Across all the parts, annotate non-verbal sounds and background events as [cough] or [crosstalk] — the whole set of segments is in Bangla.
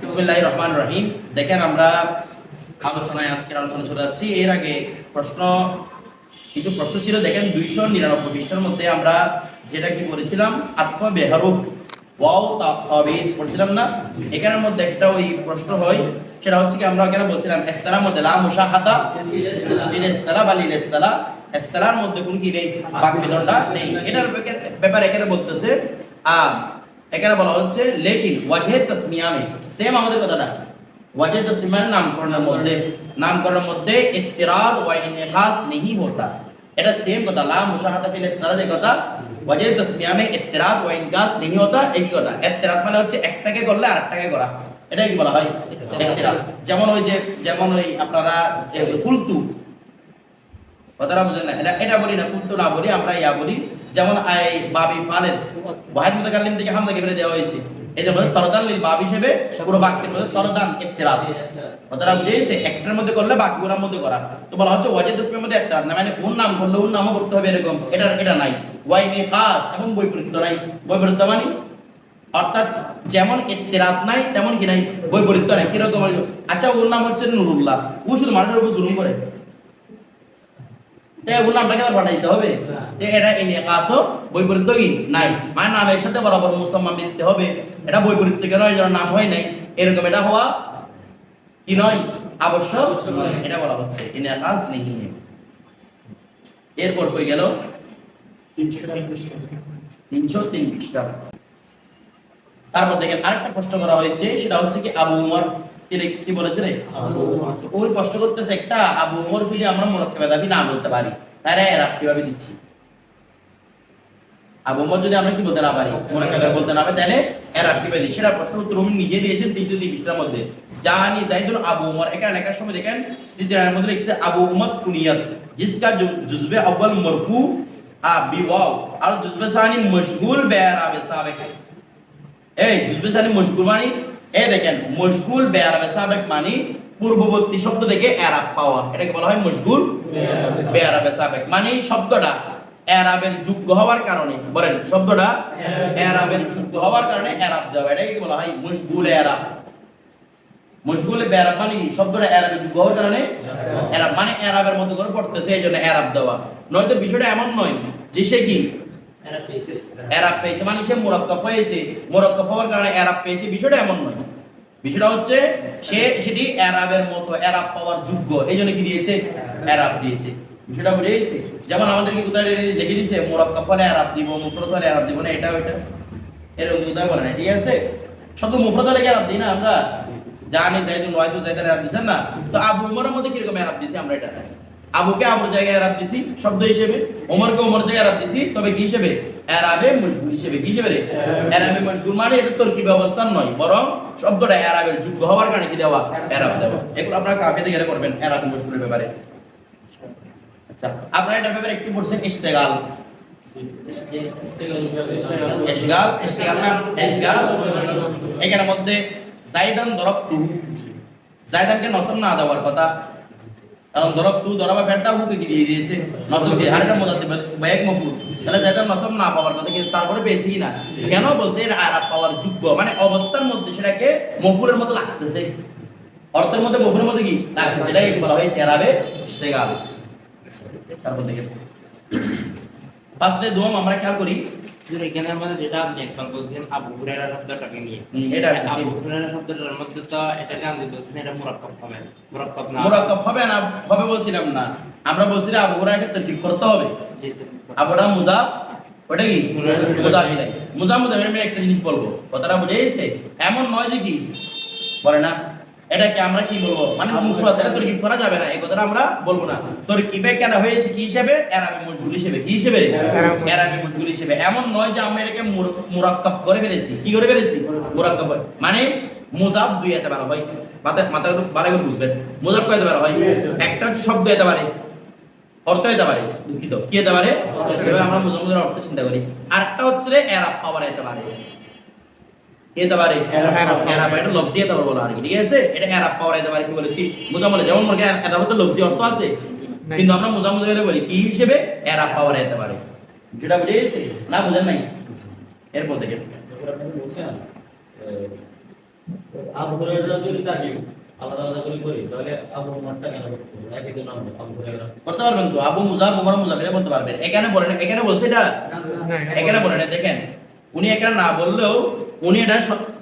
বিসমিল্লাহ রহমান রহিম দেখেন আমরা আলোচনায় আজকের আলোচনা চলে যাচ্ছি এর আগে প্রশ্ন, কিছু প্রশ্ন ছিল, দেখেন দুইশো নিরানব্বই পৃষ্ঠার মধ্যে আমরা যেটা কি বলেছিলাম আত্মা বেহারুফ। ওয়াও তাবিজ পড়ছিলাম না? এখানের মধ্যে একটা ওই প্রশ্ন হয়, সেটা হচ্ছে কি আমরা এখানে বলছিলাম? এস্তারার মধ্যে লা মুশাহাদা লিল ইস্তালা বা লিল ইস্তালা এস্তালার মধ্যে কোন কি নেই? বাক বিদণ্ডা নেই। এটার ব্যাপারে এখানে বলতেছে? আ এখানে বলা হচ্ছে লেকিন ওয়াজে তাসমিয়ামে সেম আমাদের কথাটা ওয়াজে তাসমিয়ার নামকরণের মধ্যে নামকরণের মধ্যে ইত্তিরাদ ওয়া ইনকাস নেহি হতা। এটা সেম কথা, লা মুশাহাদা ফিল ইসতারা যে কথা। ওয়াজে তাসমিয়ামে ইত্তিরাদ ওয়া ইনকাস নেহি হতা এই কথা। ইত্তিরাদ মানে হচ্ছে একটাকে করলে আরেকটাকে করা এটা কি বলা হয়? ইত্তিরার যেমন ওই যে যেমন ওই আপনারা কুলতু। কথাটা বুঝেন না। এটা বলি না, কুলতু না বলি, আমরা ইয়া বলি যেমন আই বাবি ফালেদ ওয়াহিদ মুতাকাল্লিম থেকে হামজা কেবরে দেওয়া হয়েছে। এই যে বলে তরদান লিল বাব হিসেবে পুরো বাক্যের মধ্যে তরদান ইফতিরাদ কথাটা বুঝেছে একটার মধ্যে করলে বাকিগুলোর মধ্যে করা। তো বলা হচ্ছে ওয়াজিদ ইসমের মধ্যে একটা, না মানে কোন নাম করলে ওর নামও করতে হবে এরকম, এটা এটা নাই। ওয়াই মে খাস এবং বৈপরীত্য নাই। বৈপরীত্য মানে? অর্থাৎ যেমন ইত্তিরাত নাই, তেমন কি নাই? বৈপরীত্য নাই, কীরকম? আচ্ছা ওর নাম হচ্ছে নুরুল্লাহ। ও শুধু মানুষের উপর জুলুম করে। তাই ওর আবার পাঠাইতে হবে? যে এটা ইনিকাসও বৈপরীত্য কি নাই মানে নামের সাথে বরাবর মুসলমান দিতে হবে। এটা বৈপরীত্য কেন এই নাম হয় নাই। এরকম এটা হওয়া কি নয়? আবশ্যক এটা বলা হচ্ছে ইনিকাস নেই এরপর কই গেল? তিনশো তিন তারপর দেখেন আরেকটা প্রশ্ন করা হয়েছে সেটা হচ্ছে কি আবু উমর কি বলেছে রে? ওর কষ্ট করতেছে একটা আবু ওমর যদি আমরা মোরক্কে দাবি না বলতে পারি। তাহলে এরা কীভাবে দিচ্ছি। আবু ওমর যদি আমরা কি বলতে না পারি মোরক্কে বলতে না পারি, তাহলে এরা কীভাবে দিচ্ছি। সেটা প্রশ্ন উত্তর উনি নিজে দিয়েছেন দ্বিতীয় দিবিশটার মধ্যে। জানি জাইদুল আবু ওমর এখানে লেখার সময় দেখেন, দ্বিতীয় মধ্যে লিখছে, আবু ওমর কুনিয়াত, জিসকা জুজবে আব্বাল মরফু, আ, বি, ওয়াও, আর জুজবে সানি মশগুল বেআরাবে সাবেক এই, জুজবে সানি মশগুল মানে এই দেখেন মশগুল বেয়ারাবে সাবেক মানে পূর্ববর্তী শব্দ থেকে এরাব পাওয়া। এটাকে বলা হয় মশগুল বেয়ারাবে সাবেক মানে। শব্দটা এরাবের যোগ্য হওয়ার কারণে বলেন শব্দটা এরাবের যোগ্য হওয়ার কারণে এরাব দেওয়া এটাকে বলা হয় মশগুল এরাব। মশগুল বেয়ারাব মানে শব্দটা এরাবের যোগ্য হওয়ার কারণে এরাব মানে এরাবের মতো করে পড়তেছে এই জন্য এরাব দেওয়া। নয়তো বিষয়টা এমন নয় যে সে কি? এরাব পেয়েছে। মানে সে মোরাক্কাব হয়েছে মোরাক্কাব হওয়ার কারণে এরাব পেয়েছে বিষয়টা এমন নয়। বিষয়টা হচ্ছে সে সেটি অ্যারাবের মতো, অ্যারাব পাওয়ার যোগ্য। এই জন্য কি দিয়েছে? অ্যারাব দিয়েছে। বিষয়টা বুঝে গেছে? যেমন আমাদেরকে কোথায় দেখে দিয়েছে? মোরাক্কা ফলে অ্যারাব দিব, মুফরত হলে অ্যারাব দিব না এটা। ওইটা এরকম কোথায় বলে না ঠিক আছে? শুধু মুফরত হলে কি এরাব দিই না আমরা? জানি জাইদুল ওয়াইদু জাইদার অ্যারাব দিচ্ছেন না? তো আবু উমরের মধ্যে কীরকম অ্যারাব দিছি আমরা এটা আবুকে আবুর জায়গায় এরাব দিছি, শব্দ হিসেবে। ওমরকে ওমর জায়গায় এরাব দিছি, তবে কি হিসেবে? এরাবে মশগুল হিসেবে, কি হিসেবে এরাবে মশগুল মানে এটা তোর কি ব্যবস্থা নয়, বরং শব্দটা এরাবের যোগ্য হওয়ার কারণে কি দেওয়া? এরাব দেওয়া। এগুলো আপনারা কাফেতে গেলে করবেন এরাবে মশগুলের ব্যাপারে। আচ্ছা আপনারা এটার ব্যাপারে একটু পড়ছেন ইস্তেগাল ইশগাল ইশগাল না? ইশগাল এখানের মধ্যে জাইদান দরবতু। জাইদানকে নসব না দেওয়ার কথা। কারণ দরব তু দরবা ফ্যানটা হুকে দিয়ে দিয়েছে। নসবকে আর আরেকটা মজা দেবে ব্যাগ মফুল তাহলে যাদের নসব না পাওয়ার কথা কিন্তু তারপরে পেয়েছে কি না? কেন বলছে এটা আরাব পাওয়ার যোগ্য? মানে অবস্থার মধ্যে সেটাকে মফুলের মতো লাগতেছে। অর্থের মধ্যে মফুলের মধ্যে কি? লাগতেছে। এটাই বলা হয় চেরাবে ইস্তেগাল তারপর দেখে ফার্স্টে দোম আমরা খেয়াল করি। এখানে আমাদের যেটা আপনি একবার বলছেন আবু হুরায়রা শব্দটাকে নিয়ে। এটা আবু হুরায়রা শব্দটার মধ্যে তো এটাকে আপনি বলছেন এটা মুরাক্কাব হবে। মুরাক্কাব না। মোরাক্কাব হবে না হবে বলছিলাম না। আমরা বলছিলাম আবু হুরায়রাকে তরকিব করতে হবে। আবুটা মুজা ওটা কি? মুজা। মুজা মুজা আমি একটা জিনিস বলব। কথাটা বুঝে গেছে? এমন নয় যে কি? বলে না। এটাকে আমরা কি বলব? মানে মুফরাদ এটা তরকিব করা যাবে না এই কথাটা আমরা বলব না। তরকিবে কেন হয়েছে কি হিসেবে? এরাবি মশগুল হিসেবে। কি হিসেবে? এরাবি মশগুল হিসেবে। এমন নয় যে আমরা এটাকে মুরাক্কাব করে ফেলেছি। কি করে ফেলেছি? মুরাক্কাব। মানে মুজাব দুই এতে পারা হয়। মাথা মাথা ভালো করে বুঝবেন। মুজাব কয়তে পারা হয়? একটা শব্দ এতে পারে। অর্থ হতে পারে। দুঃখিত। কি হতে পারে? এভাবে আমরা মুজাম্মদের অর্থ চিন্তা করি। আরেকটা হচ্ছে এরাব পাওয়ার হতে পারে। কি পারে এরাব এটা লফজি হতে পারে বলা আর ঠিক আছে এটা এরাব পাওয়ার হতে পারে কি বলেছি মুজাম্মলে যেমন মনে করেন এরাব লফজি অর্থ আছে কিন্তু আমরা মুজাম্মদ বলে বলি কি হিসেবে এরাব পাওয়ার হতে পারে যেটা বুঝে গেছে না বুঝেন নাই এরপর দেখেন আবু হুরায়রা যদি তাকে আলাদা আলাদা করে করি তাহলে আবু উমরটা কেন একই তো নাম আবু হুরায়রা করতে পারবেন তো আবু মুজাব উমর মুজাব এটা বলতে পারবেন এখানে বলেন এখানে বলছে এটা এখানে বলেন দেখেন উনি এখানে না বললেও উনি এটা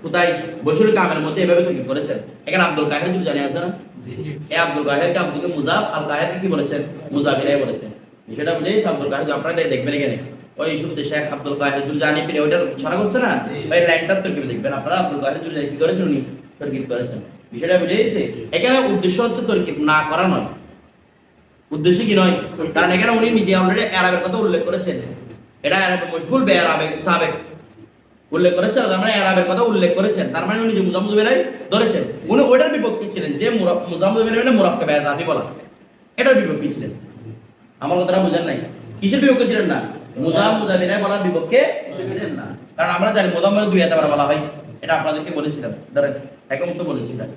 কোথায়? বসুর কামের মধ্যে এভাবে তৈরি করেছেন। এখানে আব্দুল কাহের যদি জানি আছে না? এই আব্দুল কাহেরকে আব্দুলকে মুজাব আল কাহেরকে কি বলেছেন? মুজাবিরাই বলেছেন। বিষয়টা বুঝেই আব্দুল কাহের আপনারা দেখবেন এখানে। ওই শুরুতে শেখ আব্দুল কাহের জুলজানি পীরে ওইটা সারা করছে না? ওই লাইনটা তরকিব দেখবেন। আপনারা আব্দুল কাহের জুলজানি কি করেছেন? উনি তরকিব করেছেন। বিষয়টা বুঝেইছে এখানে উদ্দেশ্য হচ্ছে তরকিব না করা নয়। উদ্দেশ্য কি নয়? কারণ এখানে উনি নিজে অলরেডি আরবের কথা উল্লেখ করেছেন। এটা আরবে মশগুল বে আরবে সাবেক উল্লেখ করেছেন, তার মানে আরবের কথা উল্লেখ করেছেন। তার মানে উনি যে মুজাম্মদ বেলাই ধরেছেন, উনি ওটার বিপক্ষে ছিলেন যে মুজাম্মদ বেলাই মানে মুরাক্কাব আজাফি বলা এটার বিপক্ষে ছিলেন। আমার কথাটা বুঝেন নাই? কিসের বিপক্ষে ছিলেন না? মুজাম মুজাবিরাই বলার বিপক্ষে ছিলেন না। কারণ আমরা জানি মুজাম্মদ দুই হাতে বলা হয়। এটা আপনাদেরকে বলেছিলাম। ধরেন একম তো বলেছিলাম।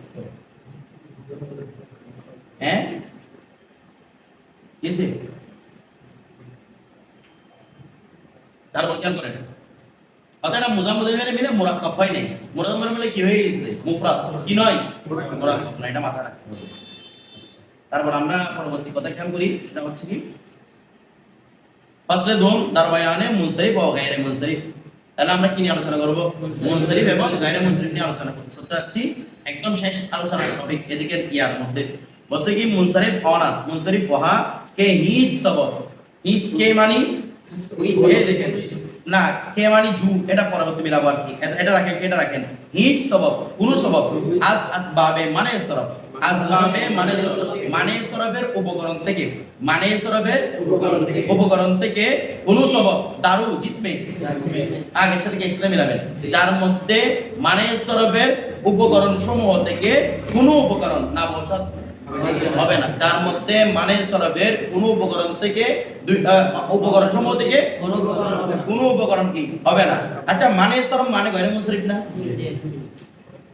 হ্যাঁ? কিসে? তারপর খেয়াল করেন। অতএব মুজাম্মদের মানে মিলে মুরাক্কাব হয় নাই। মুরাক্কাব মিলে কি হয়ে গেছে? মুফরাদ। কি নয়? মুরাক্কাব। না এটা মাথা রাখতে হবে। তারপর আমরা পরবর্তী কথা খেয়াল করি সেটা হচ্ছে কি? ফাসলে দারবায়ানে মুনসারিফ ও গায়রে মুনসারিফ। তাহলে আমরা কি নিয়ে আলোচনা করব? মুনসারিফ। এবং গায়রে মুনসারিফ নিয়ে আলোচনা করতে যাচ্ছি একদম শেষ আলোচনার টপিক এদিকে ইয়ার মধ্যে। বসে কি মুনসারিফ অনাস। মুনসারিফ ওহা কে? হিজ সবব হিজ কে মানি? না কে মানি জু এটা পরবর্তী মিলাবো আর কি? এটা- রাখেন, এটা রাখেন। হিজ সবব কোন সবব আস আসবাবে মানে সরব আসবাবে মানে মানে সরবের উপকরণ থেকে মানে সরবের উপকরণ থেকে কোন সবব দারু, জিসমে। আগে সাথে কে সাথে মিলাবেন যার মধ্যে মানে সরবের উপকরণ সমূহ থেকে কোন উপকরণ না বসাত হবে না। যার মধ্যে মানে সরবের কোন উপকরণ থেকে দুই উপকরণ সমূহ থেকে কোন উপকরণ কি? হবে না। আচ্ছা মানে সরব মানে গয়রে মুশরিক না?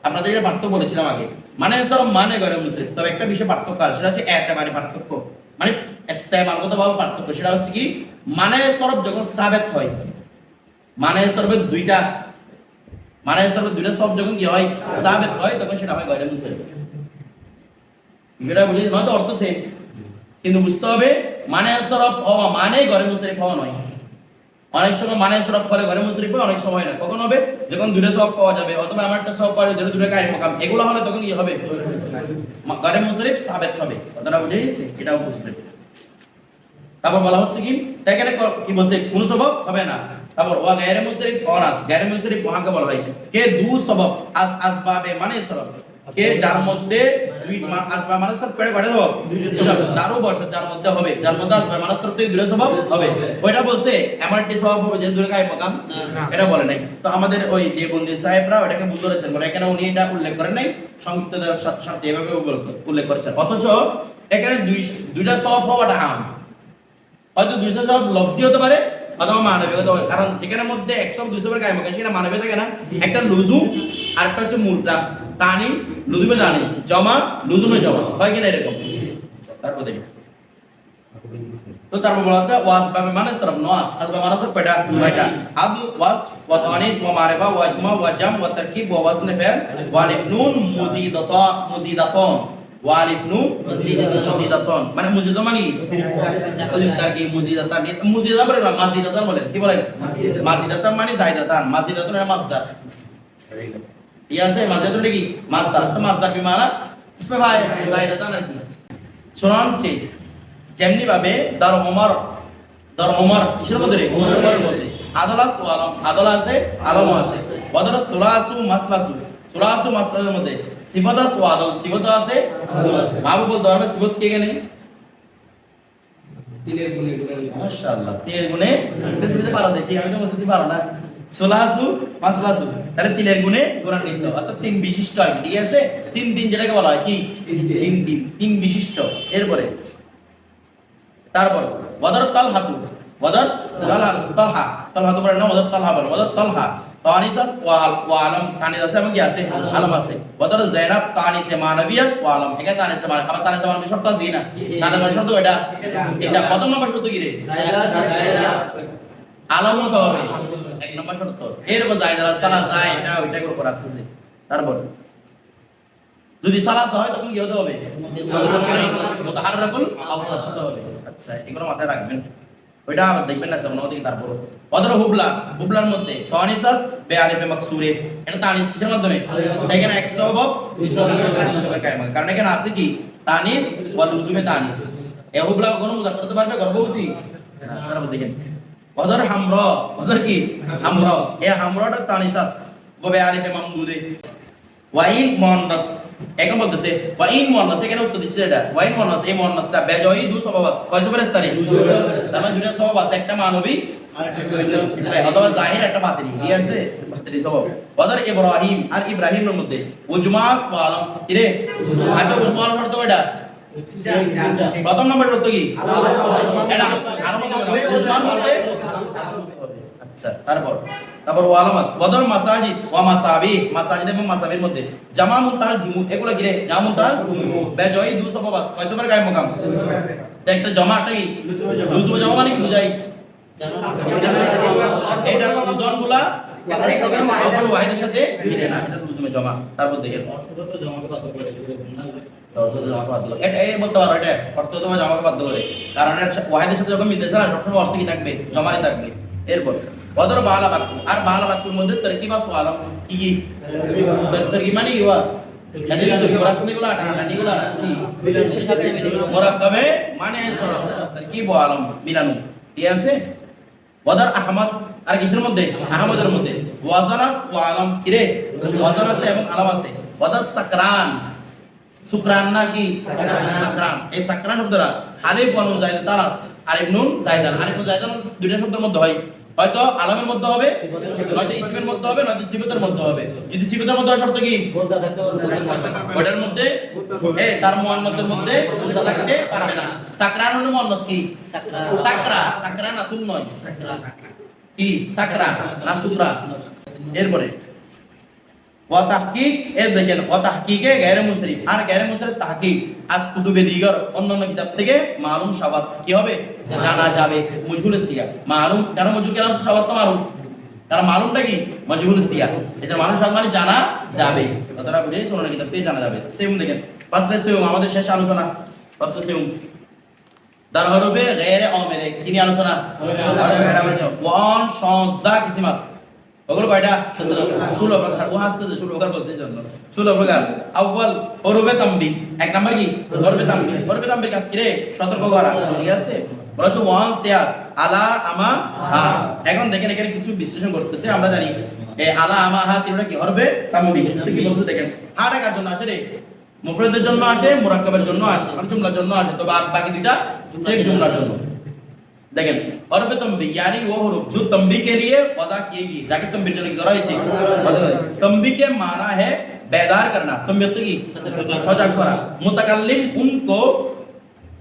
আপনাদের এটা পার্থক্য বলেছিলাম আগে। মানে সরব মানে গয়রে মুশরিক। তবে একটা বিষয় পার্থক্য আছে সেটা হচ্ছে এতেবারে পার্থক্য। মানে ইস্তেমালগত ভাবে পার্থক্য সেটা হচ্ছে কি? মানে সরব যখন সাবেত হয় মানে সরবের দুইটা মানে সরবের দুইটা সব যখন কি হয়? সাবেত হয় তখন সেটা হয় গয়রে মুশরিক। বিষয়টা বুঝি নয়তো অর্থ সেম কিন্তু বুঝতে হবে মানে সরব হওয়া মানে ঘরে মুশরিফ হওয়া নয়। অনেক সময় মানে সরব করে ঘরে মুশরিফ হয়, অনেক সময় না। কখন হবে? যখন দূরে সব পাওয়া যাবে, অথবা আমার একটা সব পাওয়া যাবে, দূরে কায় মকাম। এগুলো হলে তখন কি হবে। মা- ঘরে মুশরিফ সাবেত হবে। কথাটা বুঝে গেছে? এটাও বুঝবেন তারপর বলা হচ্ছে কি? তাই এখানে কি বলছে? কোন সবব হবে না। তারপর, ওয়া গায়রে মুশরিফ অনাস। গায়রে মুশরিফ ওয়াকে বলা হয়। কে? দু সবব আস, আসবাবে মানে সরব। কে যার মধ্যে দুই মা- আসবা মানে সব পেড়ে দারু বসে যার মধ্যে হবে। যার মধ্যে আসবা মানে সব থেকে দূরে সবব হবে। ওইটা বলছে এমআরটি সবব হবে যে দূরে এটা বলে নাই। তো আমাদের ওই দেবন্দি সাহেবরা ওটাকে ভুল ধরেছেন বলে এখানে উনি এটা উল্লেখ করেন নাই। সাথে এভাবে উল্লেখ- করেছেন। অথচ এখানে দুই দুইটা সব হওয়াটা আম হয়তো দুইশো সব লফসি হতে পারে অথবা মানবিক হতে পারে। কারণ যেখানের মধ্যে একশো দুইশো গায়ে সেটা মানবিক থাকে না। একটা লুজু আর একটা হচ্ছে মূলটা তানিস লুজুমে তানিস জমা লুজুমে জমা, হয় কিনা এরকম? তারপর দেখি। তো তারপর বলা হচ্ছে ওয়াস বাবে মানে সরব নওয়াস আসবা মানে সব কয়টা? কয়টা? আদ ওয়াস, ওয়া তানিস ওয়া মারিফা, ওয়া জমা, ওয়া জাম, ওয়া তারকিব, ওয়া ওয়াজন ফা'ল, ওয়া আলিফ নুন মুজিদাতা, মুজিদাতান, ওয়া আলিফ নুন মুজিদাতান। মানে মুজিদা মানে? তারকিব মুজিদাতান মুজিদা বলে না বলে, কি বলে? মাজিদাতান। মানে জায়দাতান, মাজিদাতান মানে মাসদার ঠিক আছে মাঝে তো কি মাস্টার তো মাস্টার কি মানা ইসমে ভাই জাহিরাতা নাকি চুনানচে যেমনি ভাবে দর ওমর দর ওমর কিসের মধ্যে ওমর ওমরের মধ্যে। আদালাস ও আলম আদালা আছে আলম আছে। বদর তুলাসু মাসলাসু তুলাসু মাসলাসের মধ্যে। সিবদাস ও আদল সিবত আছে? মাহবুবুল দরবে সিবত কে গেলে তিনের গুণে মাশাআল্লাহ তিনের গুণে। হ্যাঁ। তুমি তো পারো দেখি আমি তো বলছি পারো না। সোলাসু মাসলাসু তাহলে তিনের গুণে গুণান্বিত অর্থাৎ তিন বিশিষ্ট আর ঠিক আছে? তিন দিন যেটাকে বলা হয় কি? তিন দিন তিন বিশিষ্ট। এরপরে, তারপর, ওয়াদার তালহাতু। ওয়াদার তালহা তালহা। তালহা তো বলে না? তালহা বলে ওয়াদার তালহা। তানিসাস ওয়াল, ওয়ালাম। তানিস আছে এবং কি আছে? আলম আছে ওয়াদার জাইনাব তানিসে মানবিয়াস ওয়ালাম। এখানে তানিসে মান আবার তানিসে মান শর্ত আছে না? তাদের মানে শর্ত এটা? এটা। প্রথম নম্বর শর্ত কি রে? আলামত হবে। এক নম্বর শর্ত এরপর জায়দা সালা যায় এটা আসতেছে। তারপর যদি সালাস হয় তখন কি হতে হবে? মুতাহাররাকুল আওসাত হতে হবে। আচ্ছা এগুলো মাথায় রাখবেন। ওইটা আবার দেখবেন না সামনে ওদিকে তারপর অদর হুবলা হুবলার মধ্যে তানিসাস বে আলিফে মাকসুরে। এটা তানিস কিসের মাধ্যমে? এখানে সবব কারণ এখানে আছে কি? তানিস ওয়া লুজুমে তানিস। এ হুবলা কোনো মুজাফ করতে পারবে গর্ভবতী? তারপর দেখেন। অদর হামর অদর কি হামর এ হামরটা তানিসাস গবে আলিফে মামদুদে ওয়াইন মুয়ান্নাস এখন বলতেছে ওয়াইন মুয়ান্নাস এখানে উত্তর দিচ্ছে এটা ওয়াইন মুয়ান্নাস এই মুয়ান্নাসটা বেজয়ী দু সবাব আছে কয় সবার স্থানে তার মানে দুটো সবাব আছে একটা মানবী অথবা জাহির একটা বাতিনি ঠিক আছে বাতিনি সবাব বদর ইব্রাহিম আর ইব্রাহিমের মধ্যে উজমাস ওয়ালাম আচ্ছা উজমাস শর্ত এটা প্রথম নম্বর শর্ত কি এটা আর মধ্যে উজমান বলতে তারপর তারপর ওয়ালামাস বদর ওয়া মাসাবি মাসাজিদ এবং মাসাবির মধ্যে জামা এগুলো জামা বেজয় মোকাম। একটা জমা মানে কি বুঝাই? এটা ওজনগুলা সাথে জমা। কারণ ওয়াহিদের সাথে যখন মিলতেছে না, সবসময় অর্থ কি থাকবে? জমাই থাকবে। এরপর বদর বালা বাক্য আর বালা বাক্যের মধ্যে তরকিবা সোয়ালাম কি কি মানে কি ওয়া এদের তরকিব রাসমি গুলো আটা আটা নিগুলো আটা মুরাক্কাবে মানে সরফ তরকিব আলম মিলানু ঠিক আছে বদর আহমদ আর কিসের মধ্যে আহমদের মধ্যে ওয়াজানাস ওয়া আলম কিরে ওয়াজানাস এবং আলম আছে বদর সাকরান সুকরান না কি সাকরান এই সাকরান শব্দটা আলিফ ওয়া নুন জায়দা তারাস আলিফ নুন জায়দান আলিফ নুন জায়দান দুইটা শব্দের মধ্যে হয় হয়তো আলামের মধ্যে হবে, নয়তো ইসমের মধ্যে হবে, নয়তো সিফতের মধ্যে হবে। যদি সিফতের মধ্যে হয় শর্ত কি? ওটার মধ্যে, এ, তার মুয়ান্নাসের মধ্যে থাকতে পারবে না। সাকরান হলো মুয়ান্নাস কি? সাকরা। সাকরা না তুম নয় কি? সাকরা না সুকরা? এরপরে ওয়া তাহকিক এর দেখেন ওয়া তাহকিকে গায়রে মুসরিফ আর গায়রে মুসরিফ তাহকিক আজ কুতুবে দিগর অন্যান্য কিতাব থেকে মালুম শাবাত কি হবে? জানা যাবে। মজহুল সিয়া। মালুম কেন মজহুল কেন শাবাত তো মালুম। কারণ মালুমটা কি? মজহুল সিয়া। এটা মালুম শাবাত মানে জানা যাবে। কথাটা বুঝে শোনা কিতাব থেকে জানা যাবে। সেম দেখেন পাঁচটা সেম আমাদের শেষ আলোচনা। পাঁচটা সেম দার হরফে গায়রে অমেরে কি নিয়ে আলোচনা? ওয়ান দা কিসিম ওগুলো কয়টা? ষোলো প্রকার। ও হাসতে ষোলো প্রকার বলছে জন্য। ষোলো প্রকার। হরফে তাম্বি। এক নাম্বার কি? তাম্বি। তাম্বির কাজ কি রে? সতর্ক করা। ঠিক আছে? ওয়ান সিয়াস আলা আমা হা। এখন দেখেন এখানে কিছু বিশ্লেষণ করতেছে আমরা জানি। আলা আমা হা তিনটা কি? হরফে তাম্বি। কি বলতে দেখেন? হাটা কার জন্য আসে রে? মুফরাদের জন্য আসে মুরাক্কাবের জন্য আসে আর জুমলার জন্য আসে। তো বাদ বাকি দুইটা জুমলার জন্য। देखें और भी तंबी यानी वो हरूफ जो तंबी के लिए अदा किए गए जाके तंबी जो करा है तंबी के माना है बेदार करना तंबी तो की सजग करा मुतकल्लिम उनको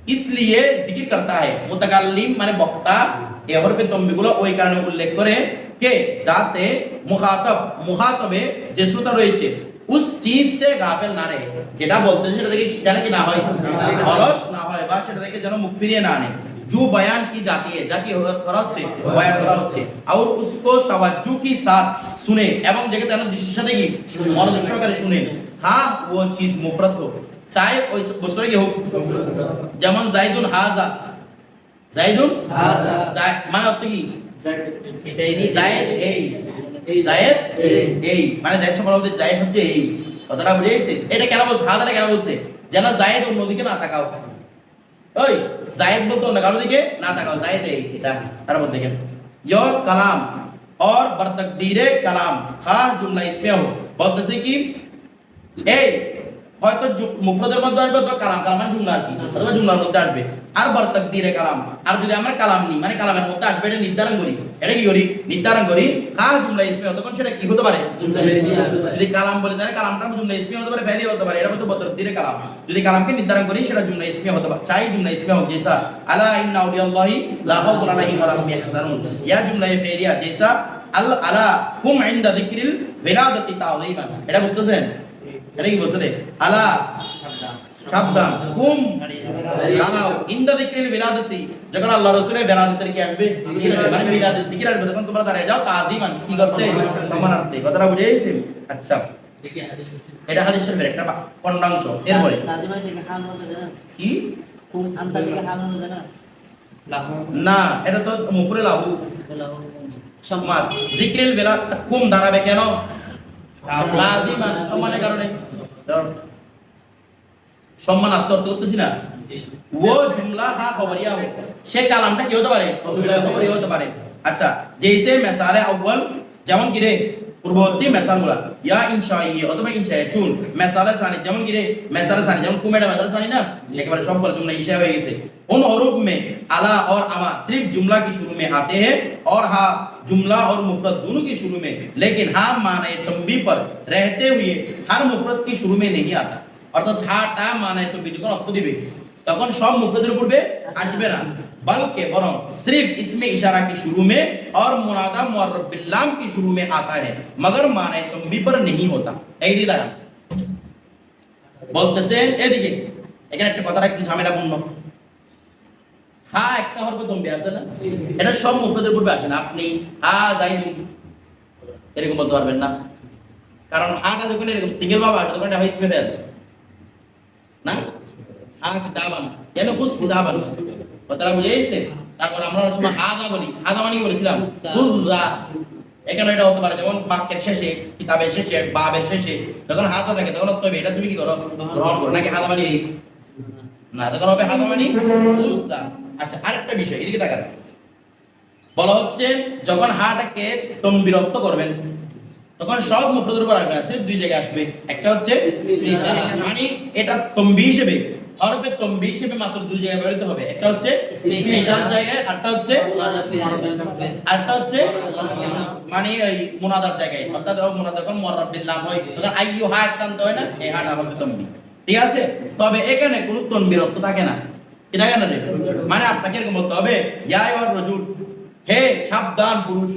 इसलिए जिक्र करता है मुतकल्लिम माने বক্তা এই হরফে তম্বিগুলো ওই কারণে উল্লেখ করে কে যাতে মুখাতাব মুখাতাবে যে শ্রোতা রয়েছে উস চিজ সে গাফেল না রে যেটা বলতেছে সেটা থেকে জানে কি না হয় অলস না হয় বা সেটা থেকে যেন মুখ ফিরিয়ে না আনে जो बयान की जाती है जाकी করা হচ্ছে বয়ান করা হচ্ছে और उसको तवज्जो के साथ सुने এবং যেটা যেন দৃষ্টির সাথে কি মনোযোগ সহকারে শুনে হ্যাঁ ও চিজ মুফরত হোক চাই ওই বস্তুটা কি হোক যেমন জাইদুন হাজা জাইদুন জাই- মানে অর্থ কি জায়েদ এই জায়েদ এই মানে জায়েদ সম্পর্কে বলতে জায়েদ হচ্ছে এই কথাটা বুঝে গেছে এটা কেন বলছে হাজারা কেন বলছে যেন জায়েদ অন্যদিকে না তাকাও ওই জায়েদ বলতে অন্য কারো দিকে না তাকাও জায়েদ এই এটা তারপর দেখেন ইয় কালাম और बरतकदीर कलाम खास जुमला इसमें हो বলতেছে কি এই হয়তো মুফরদের মধ্যে আসবে অথবা কালাম কালাম মানে জুমলা আর কি অথবা জুমলার মধ্যে আসবে। আর বরতকদীরে কালাম। আর যদি আমরা কালাম নিই মানে কালামের মধ্যে আসবে এটা নির্ধারণ করি। এটা কি করি? নির্ধারণ করি। খাস জুমলা ইসমে তখন সেটা কি হতে পারে? যদি কালাম বলে তাহলে কালামটা জুমলা ইসমে হতে পারে ফেলি হতে পারে। এটা হচ্ছে বরতকদীরে কালাম। যদি কালামকে নির্ধারণ করি সেটা জুমলা ইসমে হতে পারে। চাই জুমলা ইসমে হোক জেসা আলা ইন্না আউলিয়াল্লাহি লা খাউফুন আলাইহিম ওয়া লা হুম ইয়াহজানুন। ইয়া জুমলা ফেলিয়া জেসা আল আলা হুম ইনদা যিকরিল বিলাদাতি তাযীমান এটা বুঝতেছেন? এটা কি বলছে আলা সাবধান কুম দাঁড়াও। ইন্দা বিলাদাতি যখন আল্লাহ রাসূলের বিলাদাতের কি আসবে? মানে বিলাদাত জিকির আসবে তখন তোমরা দাঁড়ায় যাও কি করতে? সম্মানার্থে। কথাটা বুঝে গেছেন আচ্ছা এটা হাদিস শরীফের একটা খণ্ডাংশ এরপরে। কি? আন্তা হাল না এটা তো মুফরে লাহু। সম্মান জিক্রিল বেলা কুম দাঁড়াবে কেন? লাজিমান সম্মানের কারণে। সম্মান আত্মর্থ করতেছি না। ও জুমলা হা খবরিয়া हो সে কালামটা কি হতে পারে? খবরিয়া হতে পারে। আচ্ছা জেসে যেমন কি রে? পূর্ববর্তী মেসাল গুলা ইয়া ইনশাই অথবা ইনশাই চুন মেসালে সানি যেমন কি রে মেসালে সানি যেমন কুমেটা মেসালে সানি না একেবারে সব বলে जुमला इशा হয়ে গেছে उन हरूफ में अला और अमा सिर्फ जुमला की शुरू में आते हैं और हा जुमला और मुफरद दोनों की शुरू में लेकिन हा माने तंबी पर रहते हुए हर मुफरद की शुरू में नहीं आता অর্থাৎ হা টা মানে তম্বি যখন অর্থ দিবে তখন সব মুফরদের পূর্বে আসবে না बल्कि বরং सिर्फ इसमें इशारा की शुरू में और मुनादा मुअर्रफ बिल्लाम की शुरू में आता है मगर माने तंबी पर नहीं होता এই দিকে দাঁড়ান বলতেছে এদিকে এখানে একটা কথাটা একটু ঝামেলাপূর্ণ হা একটা হরফে তম্বি আছে না এটা সব মুফরদের পূর্বে আসে না আপনি হা যাইদুন এরকম বলতে পারবেন না কারণ হাটা যখন এরকম সিঙ্গেল বাবা আসে তখন এটা হয় ইসমে ফেল না দাবান। কেন দাবান? কথাটা বুঝে গেছে? তারপর আমরা অনেক সময় হাদা বলি হাদা মানে কি বলেছিলাম। হুজা। এখানে এটা হতে পারে যেমন বাক্যের শেষে কিতাবের শেষে বাবের শেষে। যখন হাতা থাকে তখন অর্থ এটা তুমি কি করো? গ্রহণ করো। নাকি হাদা মানে না তখন হবে হাদা মানে হুজা। আচ্ছা আরেকটা বিষয় এদিকে তাকান। বলা হচ্ছে যখন হাটাকে তম্বিরক্ত করবেন তখন সব মুফরদের উপর আসবে না দুই জায়গায় আসবে। একটা হচ্ছে মানে এটা তম্বি হিসেবে। হরফে তম্বি হিসেবে মাত্র দুই জায়গায় ব্যবহৃত হবে। একটা হচ্ছে ইশারার জায়গায় আরটা হচ্ছে আরটা হচ্ছে মানে ওই মুনাদার জায়গায় অর্থাৎ মুনাদা যখন মুআররাব বিল নাম হয়। তখন আইয়ু হা একটা হয় না এই হাটা হবে তম্বি ঠিক আছে? তবে এখানে কোনো তম্বির অর্থ থাকে না। কি থাকে না রে? মানে আপনাকে এরকম বলতে হবে ইয়া আইয়ুহার রাজুল হে সাবধান পুরুষ।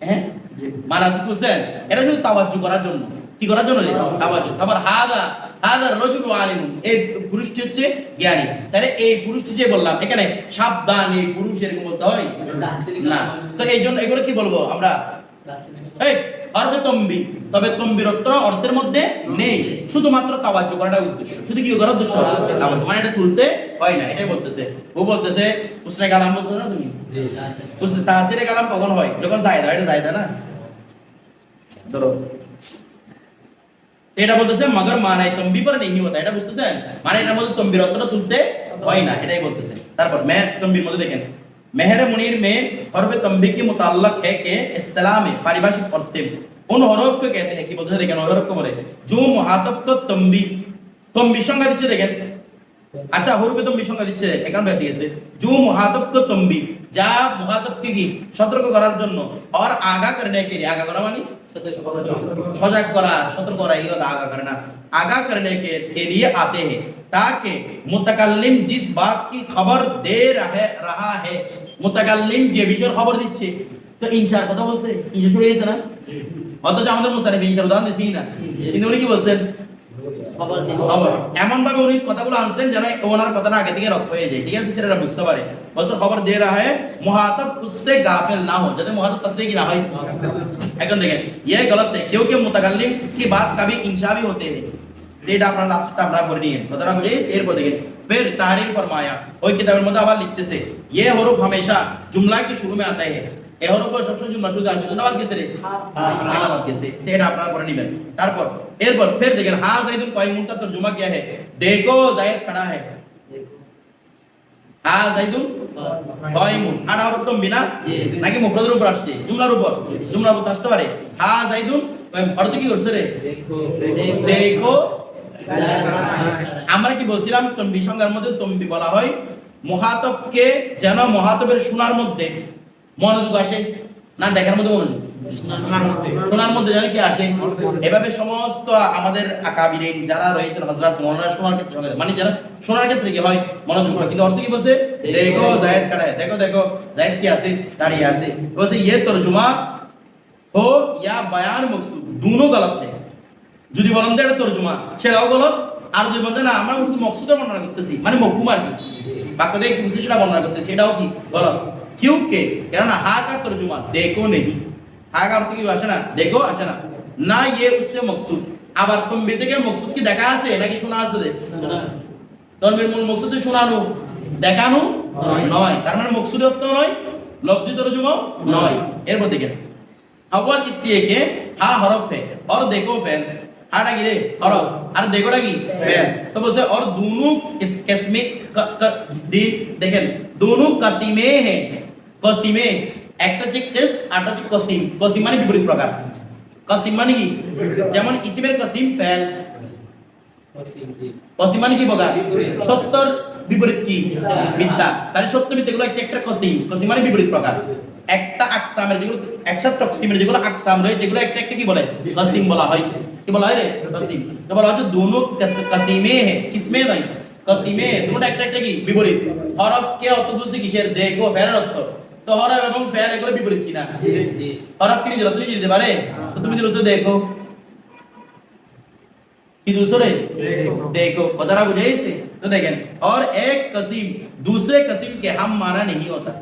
হ্যাঁ? মানা বুঝছেন? এটা শুধু তাওয়াজ্জু করার জন্য। কি করার জন্য তারপর হাদা হাদা রাজুল আলিম। এই পুরুষটি হচ্ছে জ্ঞানী। তাহলে এই পুরুষটি যে বললাম এখানে সাবধান এই পুরুষ এরকম বলতে হয় না তো এই জন্য এগুলো কি বলব আমরা? এই অর্থে তম্বি। তবে তম্বির অর্থ অর্থের মধ্যে নেই। শুধুমাত্র তাওয়াজ্জু করাটা উদ্দেশ্য। শুধু কি করার উদ্দেশ্য? মানে এটা তুলতে হয় না এটাই বলতেছে। ও বলতেছে উসনে কালাম বলছো না তুমি? উসনে তাহসিরে কালাম কখন হয়? যখন জায়দা এটা জায়দা না? ধরো এটা বলতেছে মগর মানায় তম্বি পরে নেই হতা এটা বুঝতেছেন মানে এটার মধ্যে তম্বির অর্থটা তুলতে হয় না এটাই বলতেছে তারপর মেহের তম্বির মধ্যে দেখেন मेहर मुनीर में हरफ तंबी के मुताल्लक है कि इस्तिलाह में पारिभाषिक अर्थ उन हरफ को कहते हैं कि बोलते हैं देखें हरफ को बोले जो मुहातब को तंबी तंबी সংজ্ঞা দিচ্ছে দেখেন আচ্ছা হরফে তম্বি সংজ্ঞা দিচ্ছে এখানে বেশি গেছে জু মুহাতব কো তম্বি যা মুহাতবকে কি সতর্ক করার জন্য আর আগা করনে के लिए আগা করা মানে সজাগ করা সতর্ক করা এই হলো আগা करना आगा करने के के लिए आते हैं ताकि मुतकल्लिम जिस बात की खबर दे रहे रहा है मुतकल्लिम যে বিষয়ের খবর দিচ্ছে তো ইনশার কথা বলছে ইনশা শুরু হয়েছে না অথচ আমাদের মুসারিফ ইনশার উদাহরণ দিচ্ছি না কিন্তু উনি কি বলছেন খবর দিন খবর এমন ভাবে উনি কথাগুলো আনছেন যেন ওনার কথাটা আগে থেকে রক্ত হয়ে যায় ঠিক আছে সেটা বুঝতে পারে বলছে খবর দে রা হ্যায় মুহাতাব উসসে গাফিল না हो যাতে মুহাতাব তাতে কি না হয় এখন দেখেন ये गलत है क्योंकि मुतकल्लिम की बात कभी इंशा भी होते हैं এটা আপনারা লাস্টটা আপনারা পড়ে নিয়েন কথাটা বুঝে এরপর দেখেন फिर तारीफ फरमाया ওই কিতাবের মধ্যে আবার লিখতেছে ये हरुफ हमेशा जुमला की शुरू में आता है এখন উপর সবসময় জুম্মা শুধু আসে গেছে রে। গেছে। এটা আপনারা পরে নেবেন। তারপর, এরপর ফের দেখেন, হা কয় কিয়া দেখো হা। বিনা নাকি মুফরাদের উপর আসছে? জুমলার উপর? জুমলার উপর আসতে পারে। হা কি করছে রে? দেখো। আমরা কি বলছিলাম? তম্বি সংজ্ঞার মধ্যে তম্বি বলা হয় মহাতবকে যেন মহাতবের শোনার মধ্যে মনোযোগ আসে? না দেখার মধ্যে মনোযোগ? শোনার মধ্যে। জানে কি আসে? এভাবে সমস্ত আমাদের আকাবিরেন যারা রয়েছেন হজরত মনোনয়ন শোনার ক্ষেত্রে মানে যারা শোনার ক্ষেত্রে কি হয়? মনোযোগ হয় কিন্তু অর্থ কি বলছে? দেখো জায়েদ কাটায় দেখো দেখো। জায়েদ কি আছে? দাঁড়িয়ে আছে। বলছে ইয়ে তোর জুমা হো ইয়া বায়ান মকসুদ। দুনো গলত থাকে যদি বলেন যে এটা তোর জুমা সেটাও গলত। আর যদি বলেন না আমরা শুধু মকসুদের বর্ণনা করতেছি। মানে মফহুম আর কি। বাক্য দিয়ে সেটা বর্ণনা করতেছি। এটাও কি? গলত। কিউ কে কেননা হা কা তরজমা দেখো নেই হা কা অর্থ কি আসে না দেখো আসে না না ইয়ে উসসে মকসুদ আবার তম্বি থেকে মকসুদ কি দেখা আছে নাকি শোনা আছে রে তন্বির মূল মকসুদ তো শোনানো দেখানো নয় তার মানে মকসুদ অর্থ নয় লফজি তরজুমা নয় এর মধ্যে কি अव्वल इसलिए कि हा हरफ है और देखो फैल हाड़ा गिरे हरफ और देखो ना की फैल तो बोलते हैं, और दोनों किस किस्में क- क- दी- देखें दोनों कसीमे हैं কসিমে একটা যে কেস আটা যে কসিম। কসিম মানে বিপরীত প্রকার। কসিম মানে কি? যেমন ইসিমের কসিম ফেল। কসিম মানে কি বগা সত্তর বিপরীত কি? মিথ্যা। তাহলে সত্য মিথ্যা গুলো একটা একটা কসিম। কসিম মানে বিপরীত প্রকার। একটা আকসামের যেগুলো একটা টক্সিমের যেগুলো আকসাম রয়েছে যেগুলো একটা একটা কি বলে? কসিম বলা হয়। কি বলা হয় রে? কসিম। তো বলা হচ্ছে দুনো কসিমে হে কিসমে নয় কসিমে। দুটো একটা একটা কি? বিপরীত। হরফ কে অত বুঝছে কিসের? দেখো ফেরার অর্থ। তো হরফ এবং ফের এগুলো বিপরীত কিনা হরফ কি নিজের অর্থ নিজে দিতে পারে তো তুমি দিল দেখো कि दूसरे देखो बतारा बुझे इसे तो देखें और एक कसीम दूसरे कसीम के हम माना नहीं होता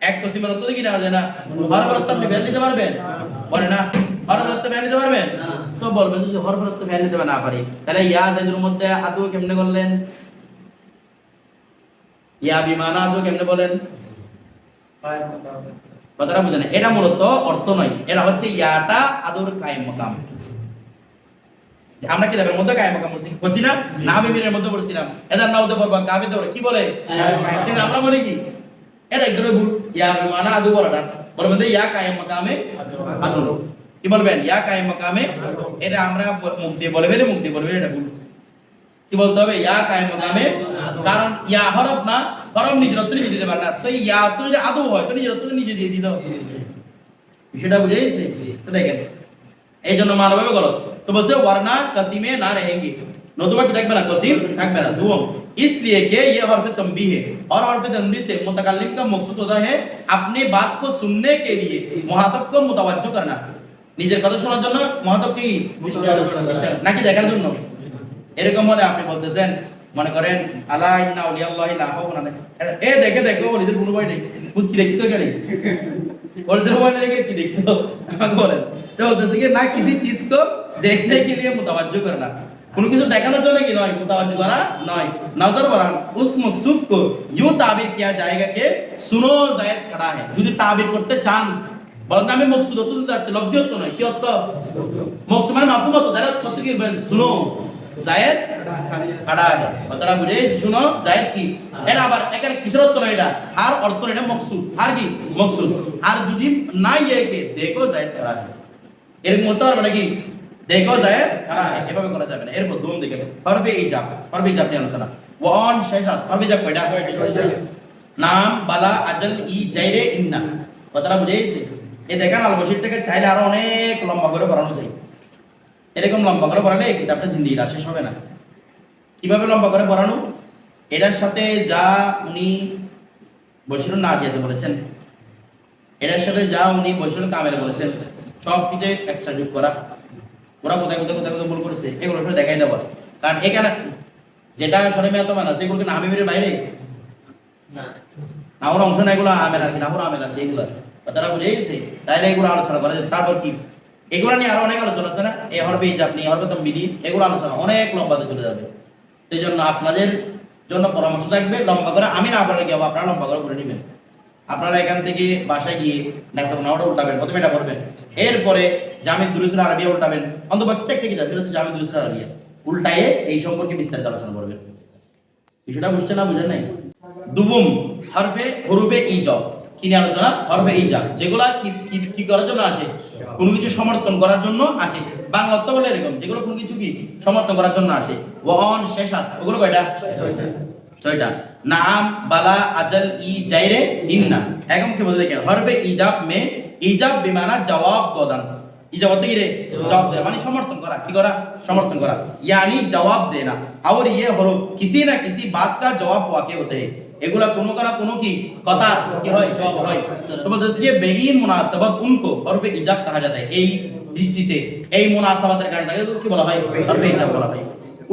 এক কসিমের অর্থ কি না যায় না হরফের অর্থ আপনি ফেল নিতে পারবেন বলে না হরফের অর্থ ফেল নিতে পারবেন তো বলবেন যদি হরফের অর্থ ফেল নিতে না পারি তাহলে ইয়া জাইদুর মধ্যে আদু কেমনে করলেন ইয়া বিমানা আদু কেমনে বলেন কথাটা বুঝেন এটা মূলত অর্থ নয় এটা হচ্ছে ইয়াটা আদুর কায়েম মাকাম। আমরা কি দেবের মধ্যে কায়েম মাকাম করছি? করছি না? না আমি মিরের মধ্যে পড়ছিলাম এদার নাও দেবর বা কাবে দেবর কি বলে? কিন্তু আমরা বলি কি? এটা ইয়া বিমানা আদু বলাটা। বলবেন ইয়া কায়েম মাকামে কি বলবেন? ইয়া কায়েম মাকামে এটা আমরা মুখ দিয়ে বলবে মুখ দিয়ে বলবে এটা ভুল। কি বলতে হবে ইয়া কায়েম মাকামে কারণ ইয়া হরফ না হরফ নিজের অর্থ নিজে দিতে পারে না তো ইয়া তো যদি আদু হয় তো নিজের অর্থ তো নিজে দিয়ে দিল বিষয়টা বুঝে গেছে তো দেখেন এই জন্য মানভাবে গলত তো বলছে ওয়ারনা কসিমে না रहेंगे नोतबा की থাকবে না কসিম থাকবে না দুম इसलिए कि ये हरफ तंबी है और हरफ तंबी से मुतकल्लिम का मकसद होता है अपने बात को सुनने के लिए मुहातब को मुतवज्जो करना নিজের কথা শোনার জন্য মুহাতব কি নাকি দেখার জন্য এরকম মনে আপনি বলতেছেন, মনে করেন আল্লাহ ইন্না আউলিয়াল্লাহি লা এ, দেখে, দেখো ওলিদের কোনো ভয় নেই। কি দেখতে গেলে ওলিদের [laughs] ভয় নেই কি দেখতে আমাকে বলেন। তো বলতেছে কি, না, কিছু চিজ কো দেখতে গেলে লিয়ে করে না? কোনো কিছু দেখানোর জন্য কি নয় মুতাওয়াজ্জ করা নয়। নজর বরান উস মকসুদ কো ইউ তাবির কিয়া জায়েগা কে সুনো জায়েদ খড়া হ্যায় যদি তাবির করতে চান, বলেন আমি মকসুদ অত্যন্ত আছে লক্ষ্য লফজিয়ত নয়, কি অর্থ? মকসুদ মানে মাফুম অর্থ দ্বারা কত কি শুনো জায়েদ হাড়ায় কথাটা বুঝে? শুনো জায়েদ কি? এটা আবার এখানে কিসের অর্থ নয় এটা। হার অর্থ এটা মকসুদ। হার কি? মকসুদ। আর যদি না ইয়েকে দেখো জায়েদ হাড়ায় এর মতো আর মানে কি? দেখো জায়েদ হাড়ায় এভাবে করা যাবে না। এরপর দুম দেখে পারবে এই যাব পারবে এই নিয়ে আলোচনা। ওয়ান শেষাস পারবে যাব এটা নাম বালা আজল ই জাইরে ইন্না। কথাটা বুঝে? এই দেখেন আলবশিরটাকে চাইলে আরও অনেক লম্বা করে বাড়ানো যায়। এরকম লম্বা করে পড়ালে এই কিতাবটা জিন্দিগিটা শেষ হবে না। কীভাবে লম্বা করে পড়ানো? এটার সাথে যা উনি বসিরুন না যেতে বলেছেন এটার সাথে যা উনি বসিরুন কামেল বলেছেন সব কিছু এক্সট্রা যোগ করা। ওরা কোথায় কোথায় কোথায় কোথায় ভুল করেছে এগুলো একটু দেখাই দেবো। কারণ এখানে যেটা সরে মেয়াত মানা সেগুলো কি না হাবিবের বাইরে? না। ওর অংশ না এগুলো আমেল আর কি না ওর আমেল আর কি এগুলো। তারা বুঝে গেছে তাইলে এগুলো আলোচনা করা যায়। তারপর কি? এগুলো নিয়ে আরও অনেক আলোচনা আছে না? এ হরবে আপনি হরবে তম্বিডি এগুলো আলোচনা অনেক লম্বাতে চলে যাবে। সেই জন্য আপনাদের জন্য পরামর্শ থাকবে, লম্বা করে, আমি না আপনারা কি আপনারা লম্বা করে করে নেবেন। আপনারা এখান থেকে বাসায় গিয়ে নাসার নাওটা উল্টাবেন, প্রথমে এটা করবেন এরপরে জামিদ দুরুসুল আরবিয়া উল্টাবেন। অন্তপক্ষে একটা কি যাবে হচ্ছে জামিদ দুরুসুল আরবিয়া। উল্টায়ে এই সম্পর্কে বিস্তারিত আলোচনা করবেন। বিষয়টা বুঝতে না বুঝেন নাই? দুবুম, হরফে, হরুফে, ইজব। কি নিয়ে আলোচনা? ধর্মে এই যা যেগুলা কি করার জন্য আসে? কোনো কিছু সমর্থন করার জন্য আসে। বাংলা তো বলে এরকম, যেগুলো কোনো কিছু কি সমর্থন করার জন্য আসে। ওয়ান, শেষ আস ওগুলো কয়টা? ছয়টা। নাম, বালা, আজল, ই, জাইরে, ইন্না। এখন কি বলতে দেখেন হরবে, ইজাব, মে। ইজাব বিমানা, জবাব দদান ইজাব অর্থ কি রে? জবাব দেয়। মানে সমর্থন করা। কি করা? সমর্থন করা। ইয়ানি, জবাব দেনা। আর ইয়ে হরফ। কিসি না কিসি বাদ কা জবাব ওয়াকে হতে। হ্যায় এগুলা কোনো কারা কোনো কি কথা কি হয় সব হয়। তো বলতে যে বেইন মুনাসাবাত উনকো হরফে ইজাব কাহা যায়? এই দৃষ্টিতে এই মুনাসাবাতের কারণে তাকে কি বলা হয়? হরফে ইজাব বলা হয়।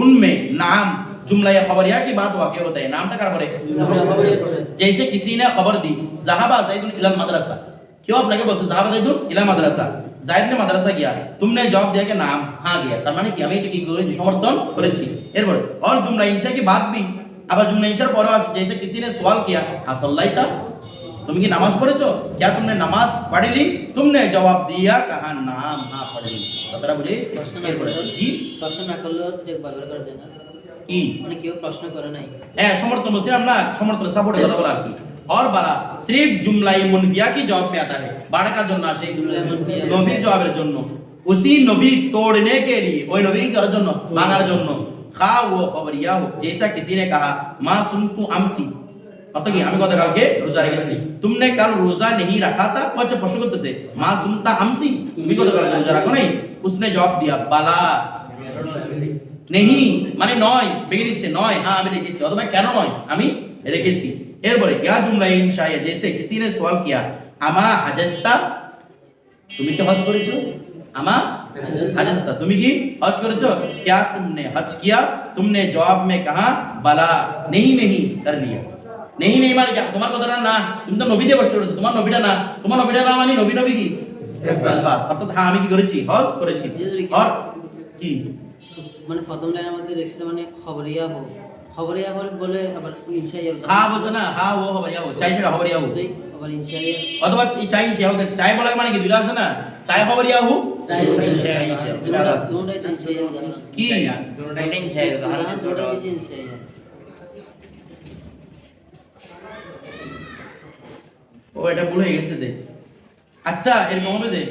উনমে নাম जुमला या खबर या की बात वाकई होता है नाम का खबर है जैसे किसी ने खबर दी जहाबा जैदुल इलाल मदरसा क्यों आप लगे बोलते जहाबा जैदुल इलाल নে মাদ্রাসা। গিয়া তুমনে জবাব দিয়া কে নাম? হ্যাঁ গিয়া। তার মানে কি আমি এটা কি করে সমর্থন করেছি। এরপর অল জুমলা ইনশা কি বাদ বি আবার जुमला इंशा পরে আসে जैसे किसी ने सवाल किया हाँ सल्लाइता তুমি কি নামাজ পড়েছো क्या तुमने नमाज पढ़ ली तुमने जवाब दिया कहा नाम हाँ पढ़ ली কথাটা বুঝে গেছে? প্রশ্ন না এরপরে, করলেও জি প্রশ্ন না করলেও দেখভাল করে দেয় না কি মানে কেউ প্রশ্ন করে নাই হ্যাঁ সমর্থন বলছিলাম না সমর্থন সাপোর্টে কথা বলা আর কি और বালা सिर्फ जुमला मुनफिया की जवाब में आता है বাড়া কার জন্য আসে জুমলা মুনফিয়া। নবীর জবাবের জন্য उसी नबी तोड़ने के लिए ওই নবী কি করার জন্য ভাঙার জন্য খা ও খবরিয়া হোক জেসা কিসি নে কাহা মা সুমতু আমসি কত কি আমি গতকালকে রোজা রেখেছি তুমনে কাল রোজা নেহি রাখা তা বলছে প্রশ্ন করতেছে মা সুমতা আমসি তুমি গতকালকে রোজা রাখো নাই উসনে জবাব দিয়া বালা নেহি মানে নয় ভেঙে দিচ্ছে নয় হ্যাঁ আমি রেখেছি অথবা কেন নয় আমি রেখেছি এরপরে ইয়া জুমলা ইন শায়া জেসে কিসি নে সওয়াল কিয়া আমা হাজাস্তা তুমি কি হজ করেছ আমা হাজাস্তা তুমি কি হজ করেছো क्या तुमने हज किया तुमने जवाब में कहा बला नहीं नहीं कर लिया नहीं नहीं মানে কি? তোমার কথাটা না তুমি তো নবী দিয়ে বসে করেছো তোমার নবীটা না তোমার নবীটা না মানে নবী নবী কি ইসবাত। অর্থাৎ হ্যাঁ আমি কি করেছি হজ করেছি আর কি মানে প্রথম লাইনের মধ্যে লিখছে মানে খবরিয়া হো খবরিয়া হল বলে আবার ইনশাইয়া হা বলছে না? হা ও চাই সেটা আবার ইনশাইয়া অথবা চাই চাই বলা মানে কি? দুইটা আছে না? চাই চাই ইনশাইয়া কি? ইনশাইয়া ও এটা ভুল হয়ে গেছে দে। আচ্ছা এরকম হবে দে।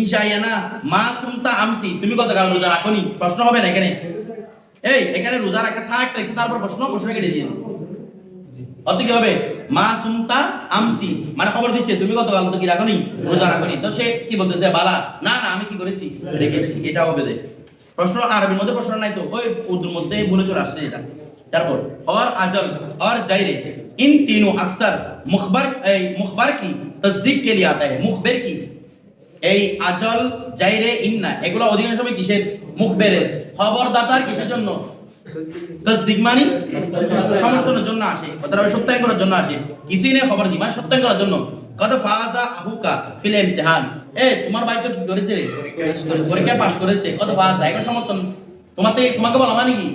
ইনশাআল্লাহ না মা সুনতা আমসি তুমি গতকাল রোজা রাখোনি? প্রশ্ন হবে না এখানে? এই এখানে রোজা রাখা থাক দেখছে তারপর প্রশ্ন প্রশ্ন কেটে দিয়ে অত কি হবে মা সুনতা আমসি মানে খবর দিচ্ছে তুমি গতকাল তো কি রাখোনি রোজা রাখোনি তো সে কি বলতেছে বালা না না আমি কি করেছি রেখেছি এটা হবে দে প্রশ্ন আরবির মধ্যে প্রশ্ন নাই তো ওই উর্দুর মধ্যে বলে চলে আসছে এটা তারপর और अजल और जायरे इन तीनों अक्सर मुखबर ए, मुखबर की तस्दीक के लिए आता है मुखबर की এই আজল জাইরে ইন্না, এগুলো অধিকাংশ সময় কিসের? মুখবেরের। খবরদাতার কিসের জন্য? তসদিক সমর্থনের জন্য আসে অথবা সত্যায়ন করার জন্য আসে। কিসি নে খবর দি মানে সত্যায়ন করার জন্য। কত ফাজা আহুকা ফিল ইমতিহান। এ, তোমার ভাই তো কি করেছে রে? পরীক্ষা পাস করেছে। কত ফাজা এখন সমর্থন। তোমাতে, তোমাকে বলা মানে কি?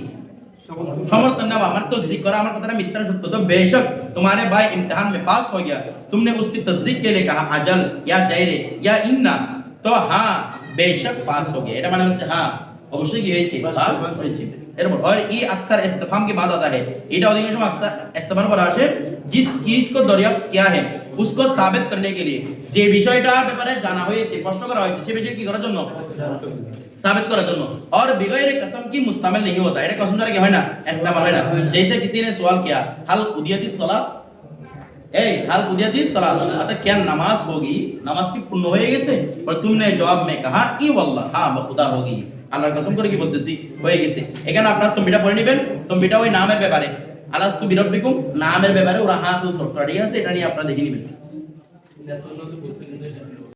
समर्थन ना हमारे तस्दीक करा हमारे कतरा मित्र सत्य तो बेशक तुम्हारे भाई इम्तिहान में पास हो गया तुमने उसकी तस्दीक के लिए कहा अजल या जैरे या इन्ना तो हाँ बेशक पास हो गया এটা মানে হচ্ছে হ্যাঁ অবশ্যই কি হয়েছে পাস হয়েছে এরপর और ये अक्सर इस्तिफाम के बाद आता है এটা অধিকাংশ সময় अक्सर इस्तेमाल করা আসে जिस चीज को दरियाफ्त किया है उसको साबित करने के लिए যে বিষয়টার ব্যাপারে জানা হয়েছে প্রশ্ন করা হয়েছে সে বিষয় কি করার জন্য साबित করার জন্য और बगैर कसम की मुस्तमिल नहीं होता এটা কসম ছাড়া কি হয় না ইস্তেমাল হয় না जैसे किसी ने सवाल किया हल कुदियती सलात এই হাল কুদিয়াতি সালাত অর্থাৎ क्या नमाज होगी নামাজ কি পূর্ণ হয়ে গেছে और तुमने जवाब में कहा ई वल्लाह हां बखुदा होगी আল্লাহর কসম করে কি বলতেছি হয়ে গেছে এখানে আপনার তম্বিটা পড়ে নেবেন তম্বিটা ওই নামের ব্যাপারে আলাস্তু বিরব্বিকুম নামের ব্যাপারে ওরা হাত ও সফটওয়্যার ঠিক আছে এটা নিয়ে আপনারা দেখে নেবেন